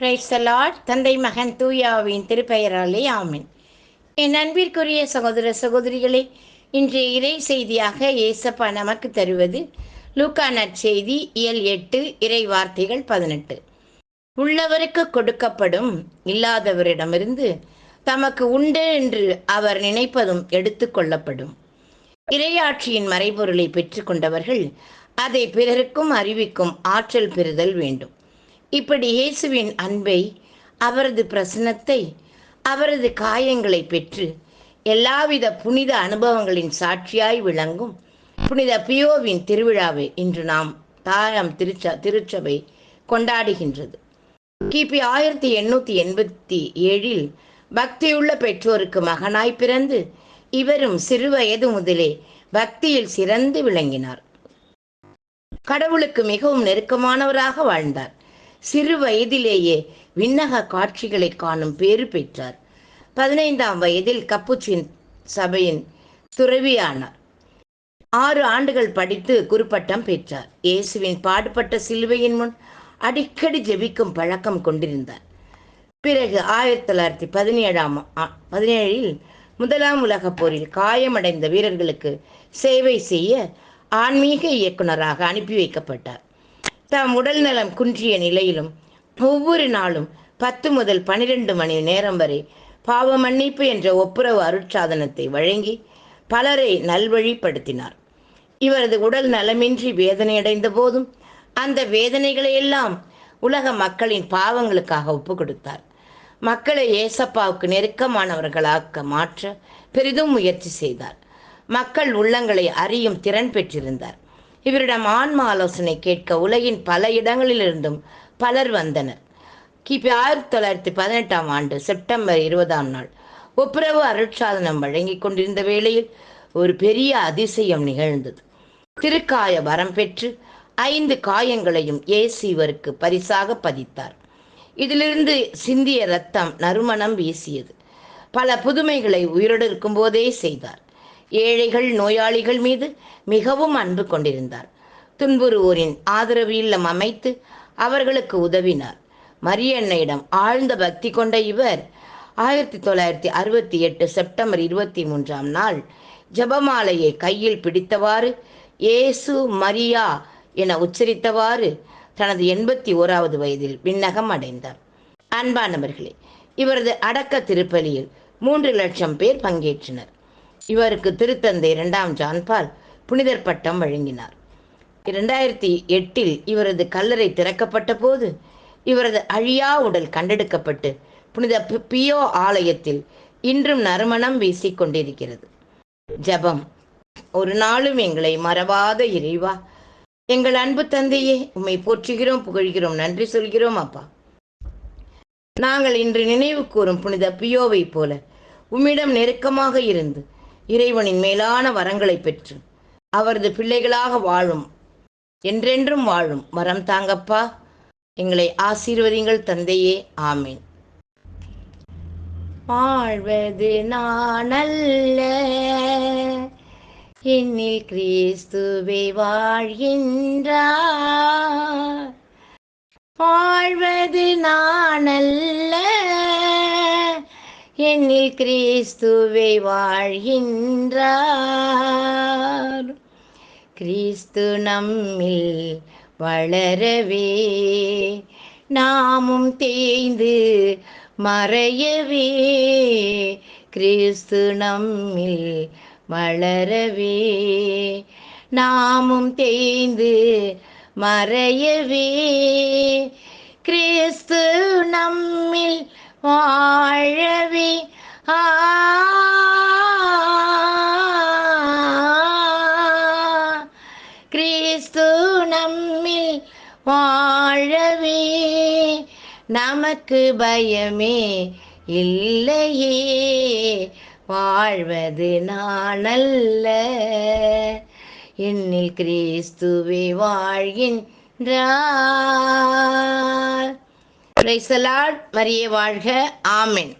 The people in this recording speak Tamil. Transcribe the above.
பிரைசலாட் தந்தை மகன் தூயாவின் திருப்பெயராலே ஆமின். என் அன்பிற்குரிய சகோதர சகோதரிகளே இன்றைய இறை செய்தியாக ஏசப்பா நமக்கு தருவது லூக்கா நற்செய்தி இயல் எட்டு இறை வார்த்தைகள் பதினெட்டு. உள்ளவருக்கு கொடுக்கப்படும் இல்லாதவரிடமிருந்து தமக்கு உண்டு என்று அவர் நினைப்பதும் எடுத்துக்கொள்ளப்படும் இறையாட்சியின் மறைபொருளை பெற்றுக்கொண்டவர்கள் அதை பிறருக்கும் அறிவிக்கும் ஆற்றல் பெறுதல் வேண்டும். இப்படி இயேசுவின் அன்பை அவரது பிரசனத்தை அவரது காயங்களை பெற்று எல்லாவித புனித அனுபவங்களின் சாட்சியாய் விளங்கும் புனித பியோவின் திருவிழாவை இன்று நாம் தாயம் திருச்ச திருச்சபை கொண்டாடுகின்றது. கிபி ஆயிரத்தி எண்ணூற்றி எண்பத்தி ஏழில் பக்தியுள்ள பெற்றோருக்கு மகனாய் பிறந்து இவரும் சிறுவயது முதலே பக்தியில் சிறந்து விளங்கினார். கடவுளுக்கு மிகவும் நெருக்கமானவராக வாழ்ந்தார். சிறு வயதிலேயே விண்ணக காட்சிகளை காணும் பேறு பெற்றார். பதினைந்தாம் வயதில் கப்புச்சின் சபையின் துறவியானார். ஆறு ஆண்டுகள் படித்து குருப்பட்டம் பெற்றார். இயேசுவின் பாடுபட்ட சிலுவையின் முன் அடிக்கடி ஜெபிக்கும் பழக்கம் கொண்டிருந்தார். பிறகு ஆயிரத்தி தொள்ளாயிரத்தி பதினேழாம் ஆ- பதினேழில் முதலாம் உலகப் போரில் காயமடைந்த வீரர்களுக்கு சேவை செய்ய ஆன்மீக இயக்குனராக அனுப்பி வைக்கப்பட்டார். தாம் உடல் நலம் குன்றிய நிலையிலும் ஒவ்வொரு நாளும் பத்து முதல் பனிரெண்டு மணி நேரம் வரை பாவ மன்னிப்பு என்ற ஒப்புரவு அருட்சாதனத்தை வழங்கி பலரை நல்வழிப்படுத்தினார். இவரது உடல் நலமின்றி வேதனையடைந்த போதும் அந்த வேதனைகளையெல்லாம் உலக மக்களின் பாவங்களுக்காக ஒப்பு கொடுத்தார் மக்களை ஏசப்பாவுக்கு நெருக்கமானவர்களாக்க மாற்ற பெரிதும் முயற்சி செய்தார். மக்கள் உள்ளங்களை அறியும் திறன் பெற்றிருந்தார். இவரிடம் ஆன்ம ஆலோசனை கேட்க உலகின் பல இடங்களிலிருந்தும் பலர் வந்தனர். கிபி ஆயிரத்தி தொள்ளாயிரத்தி பதினெட்டாம் ஆண்டு செப்டம்பர் இருபதாம் நாள் ஒப்புரவு அருட்சாதனம் வழங்கி கொண்டிருந்த வேளையில் ஒரு பெரிய அதிசயம் நிகழ்ந்தது. திருக்காய வரம் பெற்று ஐந்து காயங்களையும் இயேசு இவருக்கு பரிசாக பதித்தார். இதிலிருந்து சிந்திய ரத்தம் நறுமணம் வீசியது. பல புதுமைகளை உயிரோடு இருக்கும்போதே செய்தார். ஏழைகள் நோயாளிகள் மீது மிகவும் அன்பு கொண்டிருந்தார். துன்புறுவோரின் ஆதரவு இல்லம் அமைத்து அவர்களுக்கு உதவினார். மரியன்னையிடம் ஆழ்ந்த பக்தி கொண்ட இவர் ஆயிரத்தி தொள்ளாயிரத்தி அறுபத்தி எட்டு செப்டம்பர் இருபத்தி மூன்றாம் நாள் ஜெபமாலையை கையில் பிடித்தவாறு ஏசு மரியா என உச்சரித்தவாறு தனது எண்பத்தி ஓராவது வயதில் விண்ணகம் அடைந்தார். அன்பானவர்களே இவரது அடக்க திருப்பலியில் மூன்று லட்சம் பேர் பங்கேற்றனர். இவருக்கு திருத்தந்தை இரண்டாம் ஜான்பால் புனிதர் பட்டம் வழங்கினார். இரண்டாயிரத்தி எட்டில் இவரது கல்லறை திறக்கப்பட்ட போது இவரது அழியா உடல் கண்டெடுக்கப்பட்டு புனித பியோ ஆலயத்தில் இன்றும் நறுமணம் வீசிக் கொண்டிருக்கிறது. ஜெபம். ஒரு நாளும் எங்களை மறவாத இறைவா எங்கள் அன்பு தந்தையே உம்மை போற்றுகிறோம் புகழ்கிறோம் நன்றி சொல்கிறோம் அப்பா. நாங்கள் இன்று நினைவு கூறும் புனித பியோவை போல உம்மிடம் நெருக்கமாக இருந்து இறைவனின் மேலான வரங்களை பெற்று அவரது பிள்ளைகளாக வாழும் என்றென்றும் வாழும். வரம் தாங்கப்பா. எங்களை ஆசீர்வதிங்கள் தந்தையே. ஆமீன். வாழ்வது நானல்ல. என்னில் கிறிஸ்துவே வாழ்கின்றார். வாழ்வது நானல்ல. என்னில் கிறிஸ்துவை வாழ்கின்றார். கிறிஸ்து நம்மில் வளரவே நாமும் தேய்ந்து மறையவே. கிறிஸ்து நம்மில் வளரவே நாமும் தேய்ந்து மறையவே. கிறிஸ்து நம்மில் வாழவே ஆ. கிறிஸ்து நம்மில் வாழவே. நமக்கு பயமே இல்லையே. வாழ்வது நான் அல்ல என்னில் கிறிஸ்துவே வாழ்கின்றார். பிரைசலாட் மரிய வாழ்க. ஆமின்.